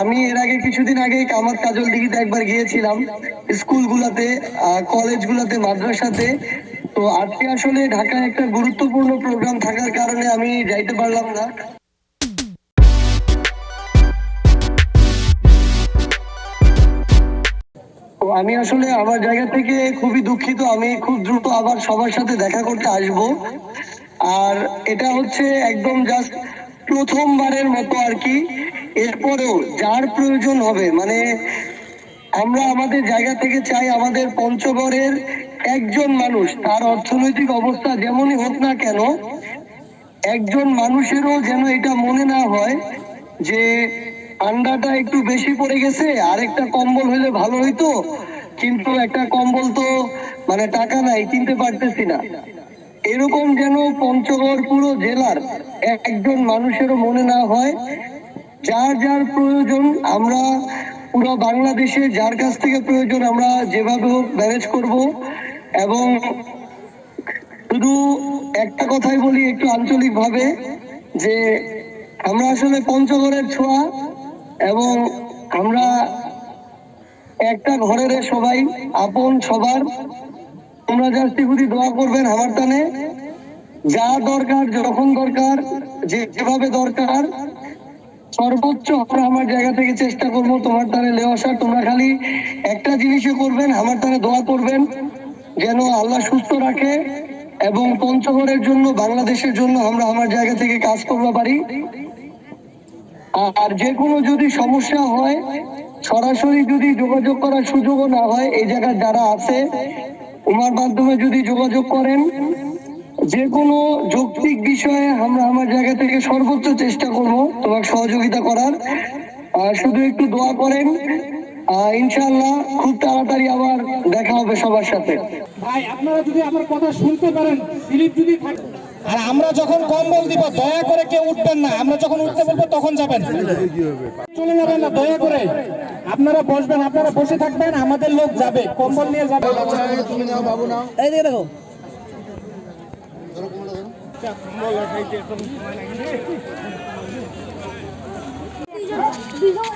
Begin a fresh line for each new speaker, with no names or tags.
আমি এর আগে কিছুদিন আগে কামার কাজল দিঘিতে একবার গিয়েছিলাম স্কুলগুলোতে কলেজগুলোতে, মাদ্রাসাতে। তো আজকে আসলে ঢাকায় একটা গুরুত্বপূর্ণ প্রোগ্রাম থাকার কারণে আমি যাইতে পারলাম না। আমি আসলে আমার জায়গা থেকে খুবই দুঃখিত। আমি খুব দ্রুত আবার সবার সাথে দেখা করতে আসব। আর এটা হচ্ছে একদম জাস্ট প্রথমবারের মতো আর কি। এরপরেও যার প্রয়োজন হবে মানে আমরা আমাদের জায়গা থেকে চাই আমাদের পঞ্চগড়ের একজন মানুষ, তার অর্থনৈতিক অবস্থা যেমনই হোক না কেন, একজন মানুষেরও যেন এটা মনে না হয় যে ঠান্ডাটা একটু বেশি পড়ে গেছে আর একটা কম্বল হলে ভালো হইতো, কিন্তু একটা কম্বল তো মানে টাকা নাই, কিনতে পারতেছি না। এরকম যেন পঞ্চগড় পুরো জেলার একজন মানুষেরও মনে না হয় যার যার প্রয়োজন, আমরা পুরো বাংলাদেশে যার কাছ থেকে প্রয়োজন আমরা যেভাবে হোক ম্যানেজ করব এবং শুধু একটা কথাই বলি একটু আঞ্চলিক ভাবে যে আমরা আসলে পঞ্চগড়ের ছোঁয়া এবং আমরা একটা ঘরের সবাই, আপন সবার। তোমরা জাস্ট একটু দোয়া করবেন আমার টানে। যা দরকার, যখন দরকার, যে যেভাবে দরকার সর্বোচ্চ আমরা আমার জায়গা থেকে চেষ্টা করব তোমার লেও আসার। তোমরা খালি একটা জিনিসই করবেন, আমার টানে দোয়া করবেন, যেন আল্লাহ সুস্থ রাখে এবং পঞ্চগড়ের জন্য, বাংলাদেশের জন্য আমরা আমার জায়গা থেকে কাজ করতে পারি। আর যে কোনো যদি সমস্যা হয়, সরাসরি যদি যোগাযোগ করার সুযোগও না হয়, এই জায়গায় যারা আছে ওনার মাধ্যমে যদি যোগাযোগ করেন যে কোনো যৌক্তিক বিষয়ে আমরা আমার জায়গা থেকে সর্বোচ্চ চেষ্টা করব তোমাকে সহযোগিতা করার। আর শুধু একটু দোয়া করেন। ইনশাআল্লাহ খুব তাড়াতাড়ি আবার দেখা হবে সবার সাথে।
ভাই আপনারা যদি আমার কথা শুনতে পারেন স্লিপ যদি থাকে। আর আমরা যখন কম্বল দিব দয়া করে কেউ উঠবেন না। আমরা যখন উঠতে বলব তখন যাবেন। চলে যাবেন না দয়া করে। আপনারা বসবেন আপনারা বসে থাকবেন আমাদের লোক যাবে কম্বল নিয়ে যাবে।
এই দিকে দেখো
দুজন